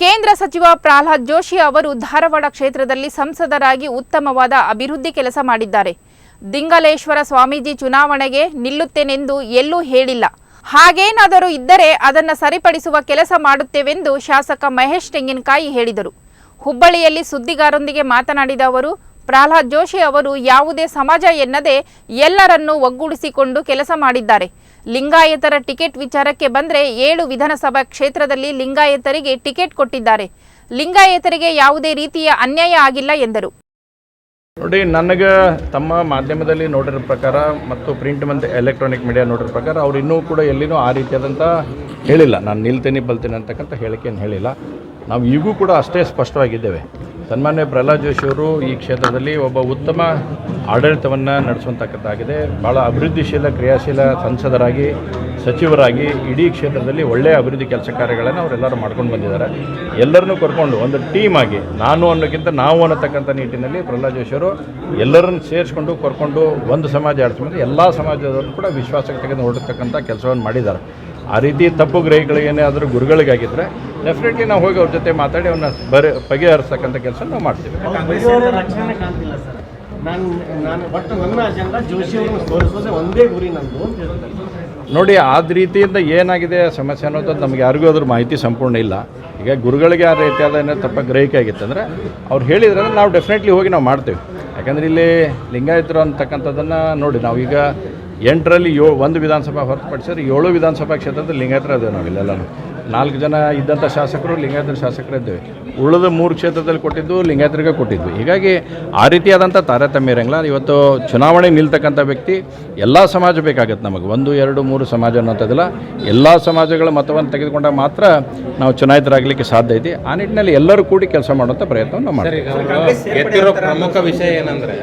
ಕೇಂದ್ರ ಸಚಿವ ಪ್ರಹ್ಲಾದ್ ಜೋಶಿ ಅವರು ಧಾರವಾಡ ಕ್ಷೇತ್ರದಲ್ಲಿ ಸಂಸದರಾಗಿ ಉತ್ತಮವಾದ ಅಭಿವೃದ್ಧಿ ಕೆಲಸ ಮಾಡಿದ್ದಾರೆ. ದಿಂಗಲೇಶ್ವರ ಸ್ವಾಮೀಜಿ ಚುನಾವಣೆಗೆ ನಿಲ್ಲುತ್ತೇನೆಂದು ಎಲ್ಲೂ ಹೇಳಿಲ್ಲ. ಹಾಗೇನಾದರೂ ಇದ್ದರೆ ಅದನ್ನು ಸರಿಪಡಿಸುವ ಕೆಲಸ ಮಾಡುತ್ತೇವೆಂದು ಶಾಸಕ ಮಹೇಶ್ ತೆಂಗಿನಕಾಯಿ ಹೇಳಿದರು. ಹುಬ್ಬಳ್ಳಿಯಲ್ಲಿ ಸುದ್ದಿಗಾರರೊಂದಿಗೆ ಮಾತನಾಡಿದ ಅವರು, ಪ್ರಹ್ಲಾದ್ ಜೋಶಿ ಅವರು ಯಾವುದೇ ಸಮಾಜ ಎನ್ನದೆ ಎಲ್ಲರನ್ನೂ ಒಗ್ಗೂಡಿಸಿಕೊಂಡು ಕೆಲಸ ಮಾಡಿದ್ದಾರೆ. ಲಿಂಗಾಯತರ ಟಿಕೆಟ್ ವಿಚಾರಕ್ಕೆ ಬಂದರೆ ಏಳು ವಿಧಾನಸಭಾ ಕ್ಷೇತ್ರದಲ್ಲಿ ಲಿಂಗಾಯತರಿಗೆ ಟಿಕೆಟ್ ಕೊಟ್ಟಿದ್ದಾರೆ. ಲಿಂಗಾಯತರಿಗೆ ಯಾವುದೇ ರೀತಿಯ ಅನ್ಯಾಯ ಆಗಿಲ್ಲ ಎಂದರು. ನೋಡಿ, ನನಗೆ ತಮ್ಮ ಮಾಧ್ಯಮದಲ್ಲಿ ನೋಡಿರೋ ಪ್ರಕಾರ ಮತ್ತು ಪ್ರಿಂಟ್ ಮತ್ತು ಎಲೆಕ್ಟ್ರಾನಿಕ್ ಮೀಡಿಯಾ ನೋಡಿರೋ ಪ್ರಕಾರ ಅವ್ರು ಇನ್ನೂ ಕೂಡ ಎಲ್ಲಿನೂ ಆ ರೀತಿಯಾದಂಥ ಹೇಳಿಲ್ಲ. ನಾನು ನಿಲ್ತೀನಿ ಬಲ್ತೀನಿ ಅಂತಕ್ಕಂಥ ಹೇಳಿಕೆಯನ್ನು ಹೇಳಿಲ್ಲ. ನಾವು ಈಗೂ ಕೂಡ ಅಷ್ಟೇ ಸ್ಪಷ್ಟವಾಗಿದ್ದೇವೆ. ಸನ್ಮಾನ್ಯ ಪ್ರಹ್ಲಾದ್ ಜೋಶಿಯವರು ಈ ಕ್ಷೇತ್ರದಲ್ಲಿ ಒಬ್ಬ ಉತ್ತಮ ಆಡಳಿತವನ್ನು ನಡೆಸುವಂತಕ್ಕದ್ದಾಗಿದೆ ಭಾಳ ಅಭಿವೃದ್ಧಿಶೀಲ, ಕ್ರಿಯಾಶೀಲ ಸಂಸದರಾಗಿ, ಸಚಿವರಾಗಿ ಇಡೀ ಕ್ಷೇತ್ರದಲ್ಲಿ ಒಳ್ಳೆಯ ಅಭಿವೃದ್ಧಿ ಕೆಲಸ ಕಾರ್ಯಗಳನ್ನು ಅವರೆಲ್ಲರೂ ಮಾಡ್ಕೊಂಡು ಬಂದಿದ್ದಾರೆ. ಎಲ್ಲರನ್ನೂ ಕರ್ಕೊಂಡು ಒಂದು ಟೀಮ್ ಆಗಿ, ನಾನು ಅನ್ನೋಕ್ಕಿಂತ ನಾವು ಅನ್ನತಕ್ಕಂಥ ನಿಟ್ಟಿನಲ್ಲಿ ಪ್ರಹ್ಲಾದ್ ಜೋಶಿಯವರು ಎಲ್ಲರನ್ನು ಸೇರಿಸ್ಕೊಂಡು ಕರ್ಕೊಂಡು ಒಂದು ಸಮಾಜ ಆಡಿಸ್ಕೊಂಡು ಎಲ್ಲ ಸಮಾಜದವರು ಕೂಡ ವಿಶ್ವಾಸಕ್ಕೆ ತೆಗೆದು ಹೊರಡ್ತಕ್ಕಂಥ ಕೆಲಸವನ್ನು ಮಾಡಿದ್ದಾರೆ. ಆ ರೀತಿ ತಪ್ಪು ಗ್ರಹಿಗಳಿಗೇನಾದರೂ ಗುರುಗಳಿಗಾಗಿದ್ದರೆ ಡೆಫಿನೆಟ್ಲಿ ನಾವು ಹೋಗಿ ಅವ್ರ ಜೊತೆ ಮಾತಾಡಿ ಅವನ್ನ ಬರ, ಬಗೆಹರಿಸ್ತಕ್ಕಂಥ ಕೆಲಸ ನಾವು ಮಾಡ್ತೀವಿ. ನಾನು ನಾನು ಒಟ್ಟು ನನ್ನ ಒಂದೇ ಗುರಿ ನಂದು ನೋಡಿ ಆದ ರೀತಿಯಿಂದ ಏನಾಗಿದೆ ಸಮಸ್ಯೆ ಅನ್ನೋದು ನಮಗೆ ಯಾರಿಗೂ ಅದ್ರ ಮಾಹಿತಿ ಸಂಪೂರ್ಣ ಇಲ್ಲ. ಈಗ ಗುರುಗಳಿಗೆ ಆ ರೀತಿಯಾದ ಏನೋ ತಪ್ಪ ಗ್ರಹಿಕೆ ಆಗಿತ್ತಂದರೆ ಅವ್ರು ಹೇಳಿದ್ರೆ ನಾವು ಡೆಫಿನೆಟ್ಲಿ ಹೋಗಿ ನಾವು ಮಾಡ್ತೇವೆ. ಯಾಕಂದರೆ ಇಲ್ಲಿ ಲಿಂಗಾಯತರು ಅಂತಕ್ಕಂಥದ್ದನ್ನು ನೋಡಿ, ನಾವೀಗ ಎಂಟರಲ್ಲಿ ಯೋ ಒಂದು ವಿಧಾನಸಭಾ ಹೊರತುಪಡಿಸಿದ್ರೆ ಏಳು ವಿಧಾನಸಭಾ ಕ್ಷೇತ್ರದಲ್ಲಿ ಲಿಂಗಾಯತರ ಇದ್ದೇವೆ ನಾವಿಲ್ಲೆಲ್ಲನೂ ನಾಲ್ಕು ಜನ ಇದ್ದಂಥ ಶಾಸಕರು ಲಿಂಗಾಯತರ ಶಾಸಕರೇ ಇದ್ದೇವೆ. ಉಳಿದ ಮೂರು ಕ್ಷೇತ್ರದಲ್ಲಿ ಕೊಟ್ಟಿದ್ದು ಲಿಂಗಾಯತರಿಗೆ ಕೊಟ್ಟಿದ್ವಿ ಹೀಗಾಗಿ ಆ ರೀತಿಯಾದಂಥ ತಾರತಮ್ಯ ಇರಂಗಿಲ್ಲ. ಇವತ್ತು ಚುನಾವಣೆ ನಿಲ್ತಕ್ಕಂಥ ವ್ಯಕ್ತಿ, ಎಲ್ಲ ಸಮಾಜ ಬೇಕಾಗುತ್ತೆ ನಮಗೆ. ಒಂದು, ಎರಡು, ಮೂರು ಸಮಾಜ ಅನ್ನೋಂಥದ್ದಿಲ್ಲ ಎಲ್ಲ ಸಮಾಜಗಳ ಮತವನ್ನು ತೆಗೆದುಕೊಂಡಾಗ ಮಾತ್ರ ನಾವು ಚುನಾಯಿತರಾಗಲಿಕ್ಕೆ ಸಾಧ್ಯ ಐತಿ. ಆ ನಿಟ್ಟಿನಲ್ಲಿ ಎಲ್ಲರೂ ಕೂಡಿ ಕೆಲಸ ಮಾಡುವಂಥ ಪ್ರಯತ್ನವನ್ನು ನಾವು ಮಾಡ್ತೀವಿ. ಪ್ರಮುಖ ವಿಷಯ ಏನಂದ್ರೆ